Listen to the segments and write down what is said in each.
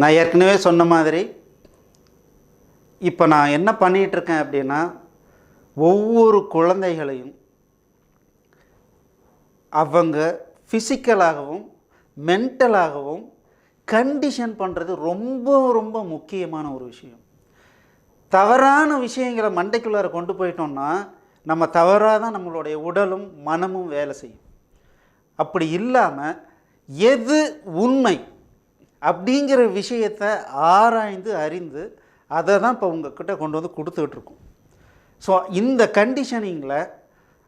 நான் ஏற்கனவே சொன்ன மாதிரி இப்போ நான் என்ன பண்ணிகிட்ருக்கேன் அப்படின்னா ஒவ்வொரு குழந்தைகளையும் அவங்க ஃபிசிக்கலாகவும் மென்டலாகவும் கண்டிஷன் பண்ணுறது ரொம்ப ரொம்ப முக்கியமான ஒரு விஷயம். தவறான விஷயங்களை மண்டைக்குள்ளார கொண்டு போயிட்டோம்னா நம்ம தவறாக தான் நம்மளுடைய உடலும் மனமும் வேலை செய்யும். அப்படி இல்லாமல் எது உண்மை அப்படிங்கிற விஷயத்தை ஆராய்ந்து அறிந்து அதை தான் இப்போ உங்ககிட்ட கொண்டு வந்து கொடுத்துட்ருக்கோம் ஸோ இந்த கண்டிஷனிங்கில்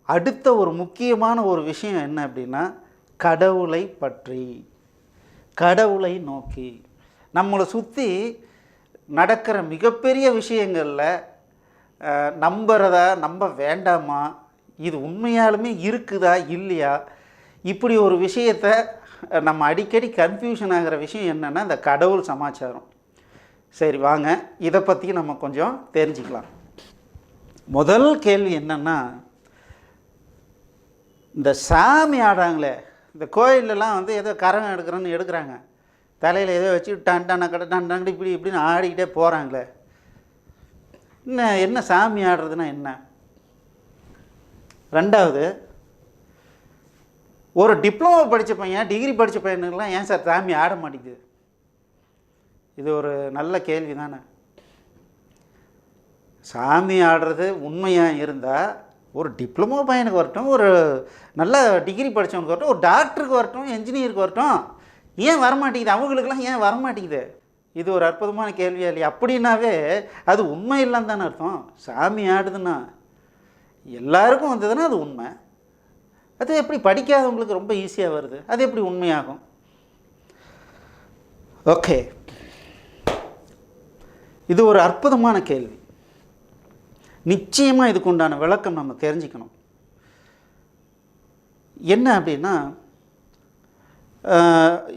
அடுத்த ஒரு முக்கியமான ஒரு விஷயம் என்ன அப்படின்னா கடவுளை பற்றி. கடவுளை நோக்கி. நம்மளை சுற்றி நடக்கிற மிகப்பெரிய விஷயங்களில் நம்புறதா நம்ப வேண்டாமா? இது உண்மையாலுமே இருக்குதா? இல்லையா? இப்படி ஒரு விஷயத்தை நம்ம அடிக்கடி கன்ஃபியூஷன் ஆகிற விஷயம் என்னென்னா இந்த கடவுள் சமாச்சாரம். சரி வாங்க. இதை பற்றி நம்ம கொஞ்சம் தெரிஞ்சுக்கலாம். முதல் கேள்வி என்னென்னா இந்த சாமி ஆடுறாங்களே இந்த கோயிலெலாம் வந்து ஏதோ கரகம் எடுக்கிறேன்னு எடுக்கிறாங்க. தலையில் ஏதோ வச்சு டன் டன் கடை டன் டன் இப்படி இப்படின்னு ஆடிக்கிட்டே போகிறாங்களே என்ன என்ன சாமி ஆடுறதுன்னா என்ன? ரெண்டாவது ஒரு டிப்ளமோ படித்த பையன் டிகிரி படித்த பையனுக்கெல்லாம் ஏன் சார் சாமி ஆட மாட்டேங்குது? இது ஒரு நல்ல கேள்வி தானே சாமி ஆடுறது உண்மையாக இருந்தால் ஒரு டிப்ளமோ பையனுக்கு வரட்டும் ஒரு நல்ல டிகிரி படித்தவனுக்கு வரட்டும் ஒரு டாக்டருக்கு வரட்டும் என்ஜினியருக்கு வரட்டும் ஏன் வரமாட்டேங்குது? அவங்களுக்கெல்லாம் ஏன் வரமாட்டேங்குது? இது ஒரு அற்புதமான கேள்வியா இல்லையா? அப்படின்னாவே அது உண்மை இல்லைன்னு தானே அர்த்தம். சாமி ஆடுதுன்னா எல்லாருக்கும் வந்ததுன்னா அது உண்மை. அது எப்படி படிக்காதவங்களுக்கு ரொம்ப ஈஸியாக வருது. அது எப்படி உண்மையாகும்? ஓகே. இது ஒரு அற்புதமான கேள்வி. நிச்சயமாக இதுக்கு உண்டான விளக்கம் நம்ம தெரிஞ்சுக்கணும். என்ன அப்படின்னா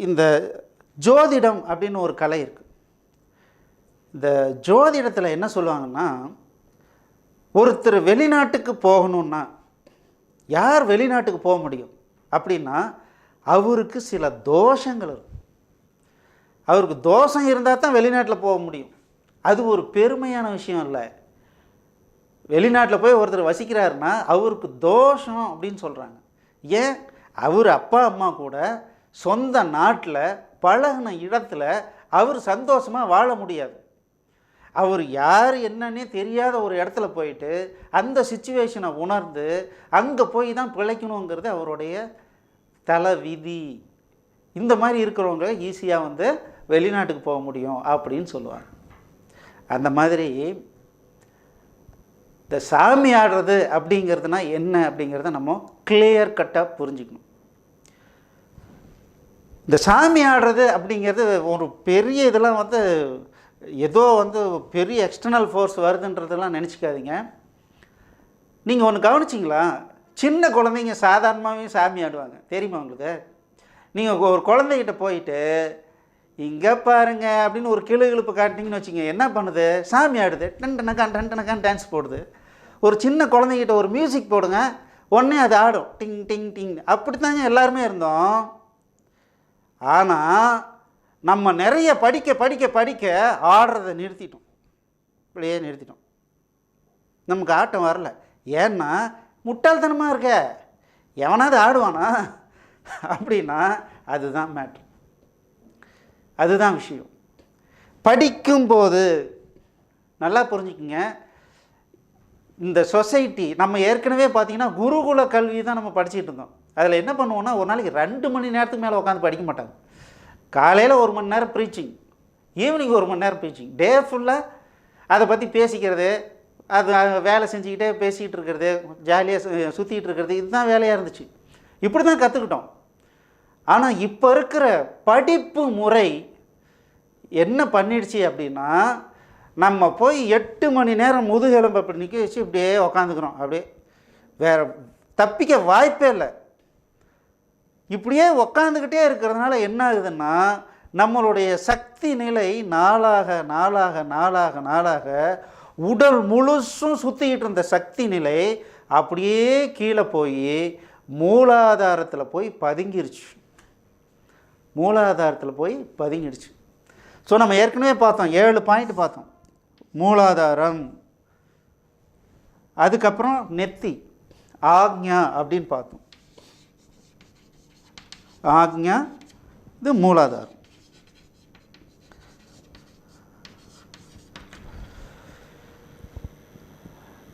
இந்த ஜோதிடம் அப்படின்னு ஒரு கலை இருக்குது இந்த ஜோதிடத்தில் என்ன சொல்லுவாங்கன்னா ஒருத்தர் வெளிநாட்டுக்கு போகணுன்னா யார் வெளிநாட்டுக்கு போக முடியும்? அப்படின்னா அவருக்கு சில தோஷங்கள் இருக்கும். அவருக்கு தோஷம் இருந்தால் தான் வெளிநாட்டில் போக முடியும். அது ஒரு பெருமையான விஷயம் இல்லை. வெளிநாட்டில் போய் ஒருத்தர் வசிக்கிறாருன்னா அவருக்கு தோஷம் அப்படின்னு சொல்கிறாங்க ஏன்? அவர் அப்பா அம்மா கூட சொந்த நாட்டில் பழகின இடத்துல அவர் சந்தோஷமாக வாழ முடியாது. அவர் யார் என்னன்னே தெரியாத ஒரு இடத்துல போயிட்டு அந்த சுச்சுவேஷனை உணர்ந்து அங்கே போய் தான் பிழைக்கணுங்கிறது அவருடைய தலை விதி இந்த மாதிரி இருக்கிறவங்க ஈஸியாக வந்து வெளிநாட்டுக்கு போக முடியும் அப்படின்னு சொல்லுவாங்க. அந்த மாதிரி இந்த சாமி ஆடுறது அப்படிங்கிறதுனா என்ன அப்படிங்கிறத நம்ம கிளியர் கட்டாக புரிஞ்சுக்கணும். இந்த சாமி ஆடுறது அப்படிங்கிறது ஒரு பெரிய இதெல்லாம் வந்து ஏதோ வந்து பெரிய எக்ஸ்டர்னல் ஃபோர்ஸ் வருதுன்றதெல்லாம் நினச்சிக்காதீங்க. நீங்கள் ஒன்று கவனிச்சிங்களா? சின்ன குழந்தைங்க சாதாரணமாகவே சாமி ஆடுவாங்க. தெரியுமா உங்களுக்கு? நீங்கள் ஒரு குழந்தைகிட்ட போயிட்டு இங்கே பாருங்க அப்படின்னு ஒரு கிளு கிழப்பு காட்டினீங்கன்னு வச்சுங்க என்ன பண்ணுது? சாமி ஆடுது. டன் டனக்கான் டான்ஸ் போடுது. ஒரு சின்ன குழந்தைகிட்ட ஒரு மியூசிக் போடுங்க உடனே அது ஆடும். டிங் டிங் டிங். அப்படி தாங்க எல்லாருமே இருந்தோம். ஆனால் நம்ம நிறைய படிக்க படிக்க படிக்க ஆடுறதை நிறுத்திட்டோம். இப்படியே நிறுத்திட்டோம். நமக்கு ஆட்டம் வரல. ஏன்னா முட்டாள்தனமாக இருக்க. எவனாவது ஆடுவானா? அப்படின்னா அதுதான் மேட்ரு அதுதான் விஷயம். படிக்கும்போது நல்லா புரிஞ்சுக்குங்க. இந்த சொசைட்டி நம்ம ஏற்கனவே பார்த்திங்கன்னா குருகுல கல்வி தான் நம்ம படிச்சுட்டு இருந்தோம். அதில் என்ன பண்ணுவோன்னா ஒரு நாளைக்கு ரெண்டு மணி நேரத்துக்கு மேலே உட்காந்து படிக்க மாட்டாங்க. காலையில் ஒரு மணி நேரம் ப்ரீச்சிங் ஈவினிங் ஒரு மணி நேரம் ப்ரீச்சிங் டே ஃபுல்லாக அதை பற்றி பேசிக்கிறது அது வேலை செஞ்சுக்கிட்டே பேசிக்கிட்டு இருக்கிறது ஜாலியாக சுற்றிக்கிட்டு இருக்கிறது இதுதான் வேலையாக இருந்துச்சு. இப்படி தான் கற்றுக்கிட்டோம் ஆனால் இப்போ இருக்கிற படிப்பு முறை என்ன பண்ணிடுச்சு அப்படின்னா நம்ம போய் எட்டு மணி நேரம் முதுகெலும்பு அப்படி நிற்க வச்சு இப்படியே உக்காந்துக்கிறோம். அப்படியே வேற தப்பிக்க வாய்ப்பே இல்லை. இப்படியே உக்காந்துக்கிட்டே இருக்கிறதுனால என்ன ஆகுதுன்னா நம்மளுடைய சக்தி நிலை நாளாக நாளாக நாளாக நாளாக உடல் முழுசும் சுற்றிக்கிட்டு இருந்த சக்தி நிலை அப்படியே கீழே போய் மூலாதாரத்தில் போய் பதுங்கிருச்சு. மூலாதாரத்தில் போய் பதுங்கிடுச்சு. ஸோ நம்ம ஏற்கனவே பார்த்தோம் ஏழு பாயிண்ட் பார்த்தோம். மூலாதாரம் அதுக்கப்புறம் நெத்தி ஆக்ஞா அப்படின்னு பார்த்தோம். ஆக்ஞா இது மூலாதாரம்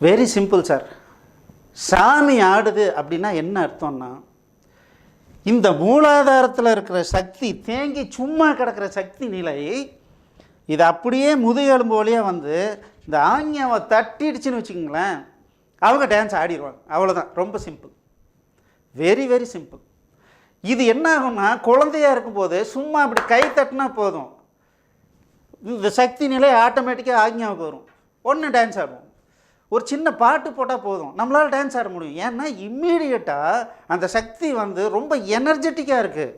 வெரி சிம்பிள் சார் சாமி ஆடுது அப்படின்னா என்ன அர்த்தம்னா இந்த மூலாதாரத்தில் இருக்கிற சக்தி தேங்கி சும்மா கிடக்கிற சக்தி நிலை இது அப்படியே முதுகெலும்பு வழியாக வந்து இந்த ஆங்கியாவை தட்டிடுச்சுன்னு வச்சுக்கோங்களேன் அவங்க டான்ஸ் ஆடிடுவாங்க அவ்வளோதான் ரொம்ப சிம்பிள் வெரி வெரி சிம்பிள் இது என்ன ஆகும்னா குழந்தையா இருக்கும்போது சும்மா அப்படி கை தட்டினா போதும். இந்த சக்தி நிலை ஆட்டோமேட்டிக்காக ஆக்ஞாவுக்கு வரும். ஒன்று டான்ஸ் ஆடுவோம். ஒரு சின்ன பாட்டு போட்டால் போதும். நம்மளால் டான்ஸ் ஆட முடியும். ஏன்னா இம்மீடியட்டாக அந்த சக்தி வந்து ரொம்ப எனர்ஜெட்டிக்காக இருக்குது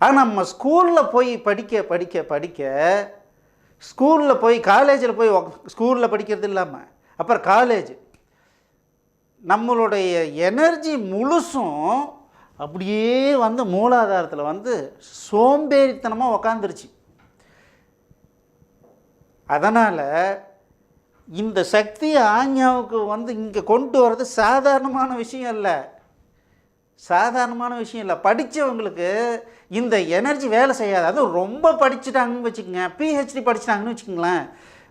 ஆனால் நம்ம ஸ்கூலில் போய் படிக்க படிக்க படிக்க ஸ்கூலில் போய் காலேஜில் போய் ஸ்கூலில் படிக்கிறது இல்லாமல் அப்புறம் காலேஜ் நம்மளுடைய எனர்ஜி முழுசும் அப்படியே வந்து மூலாதாரத்தில் வந்து சோம்பேறித்தனமாக உக்காந்துருச்சு. அதனால் இந்த சக்தி ஆஞ்ஞாவுக்கு வந்து இங்கே கொண்டு வர்றது சாதாரணமான விஷயம் இல்லை. சாதாரணமான விஷயம் இல்லை. படித்தவங்களுக்கு இந்த எனர்ஜி வேலை செய்யாது. அதுவும் ரொம்ப படிச்சுட்டாங்கன்னு வச்சுக்கோங்க. பிஹெச்டி படிச்சிட்டாங்கன்னு வச்சுக்கோங்களேன்.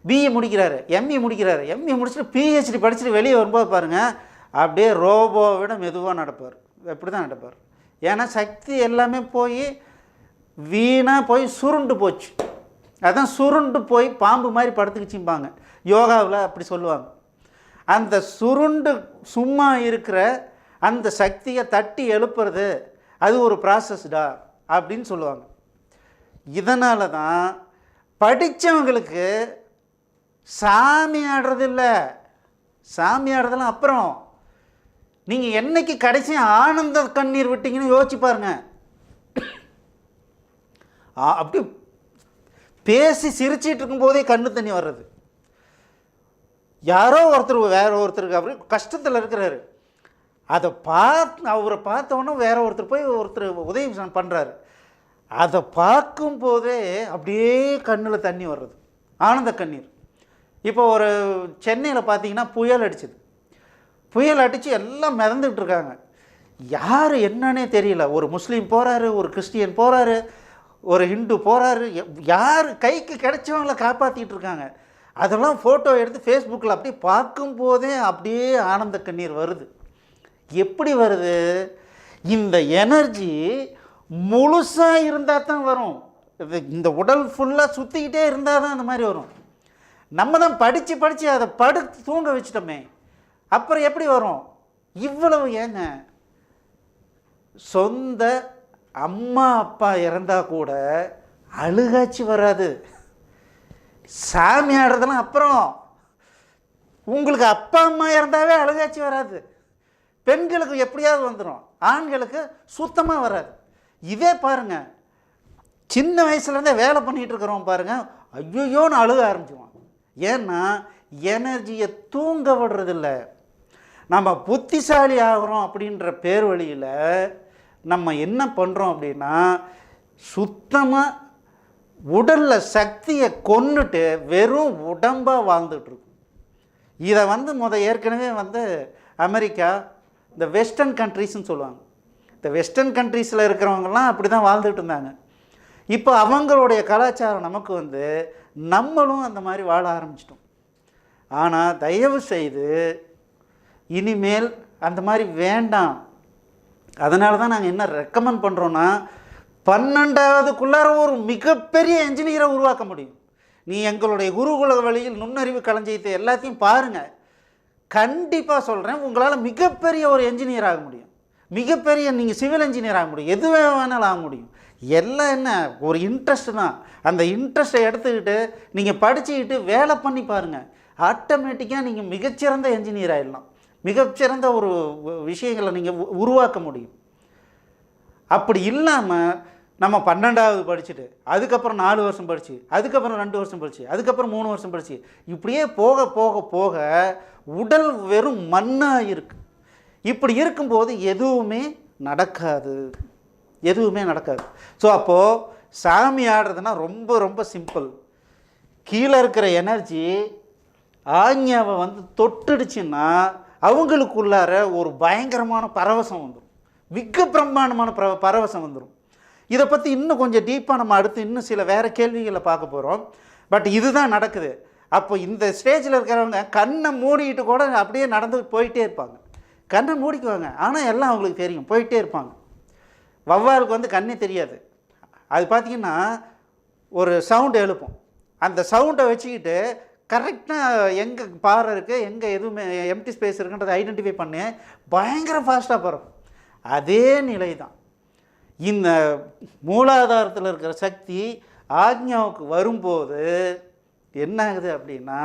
பிஏ முடிக்கிறாரு. எம்இ முடிக்கிறாரு. எம்இ முடிச்சுட்டு பிஹெச்டி படிச்சுட்டு வெளியே வரும்போது பாருங்கள் அப்படியே ரோபோவை விட மெதுவாக நடப்பார். இப்படி தான் நடப்பார். ஏன்னா சக்தி எல்லாமே போய் வீணாக போய் சுருண்டு போச்சு. அதான் சுருண்டு போய் பாம்பு மாதிரி படுத்துக்கிச்சிம்பாங்க. யோகாவில் அப்படி சொல்லுவாங்க. அந்த சுருண்டு சும்மா இருக்கிற அந்த சக்தியை தட்டி எழுப்புறது அது ஒரு ப்ராசஸ்டா அப்படின்னு சொல்லுவாங்க. இதனால தான் படித்தவங்களுக்கு சாமி ஆடுறது இல்லை. சாமி ஆடுறதெல்லாம் அப்புறம் நீங்கள் என்னைக்கு கடைசி ஆனந்த கண்ணீர் விட்டீங்கன்னு யோசிச்சு பாருங்க. அப்படி பேசி சிரிச்சிட்டு இருக்கும்போதே கண்ணு தண்ணி வர்றது. யாரோ ஒருத்தர் வேற ஒருத்தருக்கு அப்படி கஷ்டத்தில் இருக்கிறாரு. அதை பார்த்து அவரை பார்த்தோன்னே வேற ஒருத்தர் போய் ஒருத்தர் உதவி பண்ணுறாரு அதை பார்க்கும்போதே அப்படியே கண்ணில் தண்ணி வர்றது. ஆனந்த கண்ணீர். இப்போ ஒரு சென்னையில் பார்த்தீங்கன்னா புயல் அடிச்சது. புயல் அடித்து எல்லாம் மிதந்துட்டு இருக்காங்க. யார் என்னன்னே தெரியல. ஒரு முஸ்லீம் போகிறாரு ஒரு கிறிஸ்டியன் போகிறாரு ஒரு ஹிந்து போகிறாரு யார் கைக்கு கிடைச்சவங்கள காப்பாற்றிட்டு இருக்காங்க. அதெல்லாம் ஃபோட்டோ எடுத்து ஃபேஸ்புக்கில் அப்படியே பார்க்கும்போதே அப்படியே ஆனந்த கண்ணீர் வருது. எப்படி வருது? இந்த எனர்ஜி முழுசாக இருந்தால் தான் வரும். இது இந்த உடல் ஃபுல்லாக சுற்றிக்கிட்டே இருந்தால் தான் அந்த மாதிரி வரும். நம்ம தான் படித்து படித்து அதை படுத்து தூங்க வச்சிட்டோமே. அப்புறம் எப்படி வரும்? இவ்வளவு ஏங்க? சொந்த அம்மா அப்பா இறந்தால் கூட அழுகாச்சி வராது. சாமி ஆடுறதுலாம் அப்புறம் உங்களுக்கு அப்பா அம்மா இறந்தாவே அழுகாச்சி வராது. பெண்களுக்கு எப்படியாவது வந்துடும் ஆண்களுக்கு சுத்தமாக வராது. இதே பாருங்க சின்ன வயசுலேருந்தே வேலை பண்ணிகிட்டு இருக்கிறோம் பாருங்கள் ஐயோயோன்னு அழுக ஆரம்பிச்சுவான் ஏன்னா எனர்ஜியை தூங்க விடுறதில்ல. நம்ம புத்திசாலி ஆகிறோம் அப்படின்ற பேர் வழியில் நம்ம என்ன பண்ணுறோம் அப்படின்னா சுத்தமாக உடலில் சக்தியை கொன்னுட்டு வெறும் உடம்பாக வாழ்ந்துட்டுருக்கும் இதை வந்து முத ஏற்கனவே வந்து அமெரிக்கா இந்த வெஸ்டர்ன் கண்ட்ரீஸ்னு சொல்லுவாங்க. இந்த வெஸ்டர்ன் கண்ட்ரீஸில் இருக்கிறவங்கலாம் அப்படி தான் வாழ்ந்துட்டு இருந்தாங்க. இப்போ அவங்களுடைய கலாச்சாரம் நமக்கு வந்து நம்மளும் அந்த மாதிரி வாழ ஆரம்பிச்சிட்டோம். ஆனால் தயவு செய்து இனிமேல் அந்த மாதிரி வேண்டாம். அதனால தான் நாங்கள் என்ன ரெக்கமெண்ட் பண்ணுறோன்னா பன்னெண்டாவதுக்குள்ளார ஒரு மிகப்பெரிய என்ஜினியரை உருவாக்க முடியும். நீ எங்களுடைய குருகுல வழியில் நுண்ணறிவு களஞ்சியத்தை எல்லாத்தையும் பாருங்கள் கண்டிப்பாக சொல்கிறேன் உங்களால் மிகப்பெரிய ஒரு என்ஜினியர் ஆக முடியும். மிகப்பெரிய நீங்கள் சிவில் இன்ஜினியர் ஆக முடியும். எது வேணாலும் ஆக முடியும். எல்லாம் என்ன ஒரு இன்ட்ரெஸ்ட் தான். அந்த இன்ட்ரெஸ்ட்டை எடுத்துக்கிட்டு நீங்கள் படிச்சுக்கிட்டு வேலை பண்ணி பாருங்கள் ஆட்டோமேட்டிக்காக நீங்கள் மிகச்சிறந்த என்ஜினியர் ஆகிடலாம் மிகச்சிறந்த ஒரு விஷயங்களை நீங்கள் உருவாக்க முடியும். அப்படி இல்லாமல் நம்ம பன்னெண்டாவது படிச்சுட்டு அதுக்கப்புறம் நாலு வருஷம் படித்து அதுக்கப்புறம் ரெண்டு வருஷம் படித்து அதுக்கப்புறம் மூணு வருஷம் படித்து இப்படியே போக போக போக உடல் வெறும் மண்ணாக இருக்குது இப்படி இருக்கும்போது எதுவுமே நடக்காது. எதுவுமே நடக்காது. ஸோ அப்போது சாமி ஆடுறதுன்னா ரொம்ப ரொம்ப சிம்பிள் கீழே இருக்கிற எனர்ஜி ஆஞ்ஞாவை வந்து தொட்டுடுச்சுன்னா அவங்களுக்குள்ளார ஒரு பயங்கரமான பரவசம் வந்துடும் மிக பிரம்மாண்டமான பர பரவசம் வந்துடும் இதை பற்றி இன்னும் கொஞ்சம் டீப்பாக நம்ம அடுத்து இன்னும் சில வேறு கேள்விகளை பார்க்க போகிறோம் பட் இதுதான் நடக்குது. அப்போ இந்த ஸ்டேஜில் இருக்கிறவங்க கண்ணை மூடிட்டு கூட அப்படியே நடந்து போயிட்டே இருப்பாங்க. கண்ணை மூடிக்குவாங்க. ஆனால் எல்லாம் அவங்களுக்கு தெரியும். போயிட்டே இருப்பாங்க. வவ்வாலுக்கு வந்து கண்ணே தெரியாது. அது பார்த்தீங்கன்னா ஒரு சவுண்டு எழுப்பும். அந்த சவுண்டை வச்சுக்கிட்டு கரெக்டாக எங்கே பாறை இருக்குது எங்கே எதுவுமே எம்டி ஸ்பேஸ் இருக்குன்றதை ஐடென்டிஃபை பண்ணி. பயங்கர ஃபாஸ்ட்டாக போகிறோம் அதே நிலை தான் இந்த மூலாதாரத்தில் இருக்கிற சக்தி ஆக்ஞாவுக்கு வரும்போது என்ன ஆகுது அப்படின்னா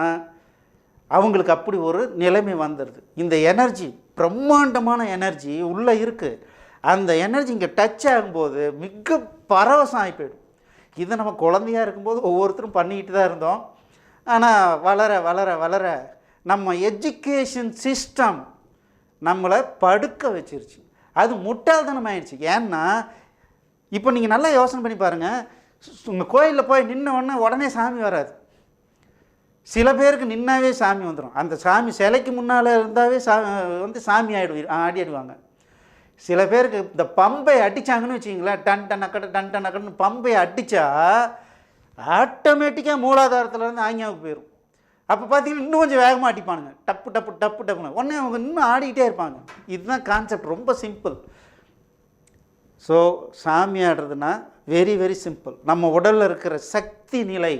அவங்களுக்கு அப்படி ஒரு நிலைமை வந்துடுது இந்த எனர்ஜி பிரம்மாண்டமான எனர்ஜி உள்ளே இருக்குது அந்த எனர்ஜி இங்கே டச் ஆகும்போது மிக பரவசம் ஆகி போயிடும். இதை நம்ம குழந்தையா இருக்கும்போது ஒவ்வொருத்தரும் பண்ணிக்கிட்டு தான் இருந்தோம். ஆனால் வளர வளர வளர நம்ம எஜுகேஷன் சிஸ்டம் நம்மளை படுக்க வச்சிருச்சு. அது முட்டாள்தனம் ஆயிடுச்சு ஏன்னா இப்போ நீங்கள் நல்லா யோசனை பண்ணி பாருங்கள் உங்கள் கோயிலில் போய் நின்ன உடனே உடனே சாமி வராது. சில பேருக்கு நின்னாவே சாமி வந்துடும் அந்த சாமி சிலைக்கு முன்னால் இருந்தாவே சா வந்து சாமி ஆயிடு ஆடிடுவாங்க சில பேருக்கு இந்த பம்பை அடித்தாங்கன்னு வச்சிங்களேன் டன் டன் அக்கடை டன் டன் அக்கடன்னு பம்பை அடித்தா ஆட்டோமேட்டிக்காக மூலாதாரத்துலேருந்து ஆங்கியாவுக்கு போயிடும் அப்போ பார்த்தீங்கன்னா இன்னும் கொஞ்சம் வேகமாக அடிப்பானுங்க. டப்பு டப்பு டப்பு டப்புன்னு. உடனே அவங்க இன்னும் ஆடிக்கிட்டே இருப்பாங்க. இதுதான் கான்செப்ட் ரொம்ப சிம்பிள் ஸோ சாமி ஆடுறதுனா வெரி வெரி சிம்பிள் நம்ம உடலில் இருக்கிற சக்தி நிலை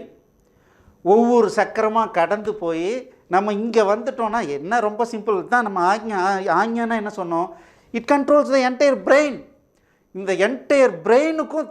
ஒவ்வொரு சக்கரமாக கடந்து போய் நம்ம இங்கே வந்துட்டோம்னா என்ன ரொம்ப சிம்பிள் தான் நம்ம ஆக்ஞா ஆக்ஞானா என்ன சொன்னோம்? It controls the entire brain இந்த என்டையர் பிரெயினுக்கும்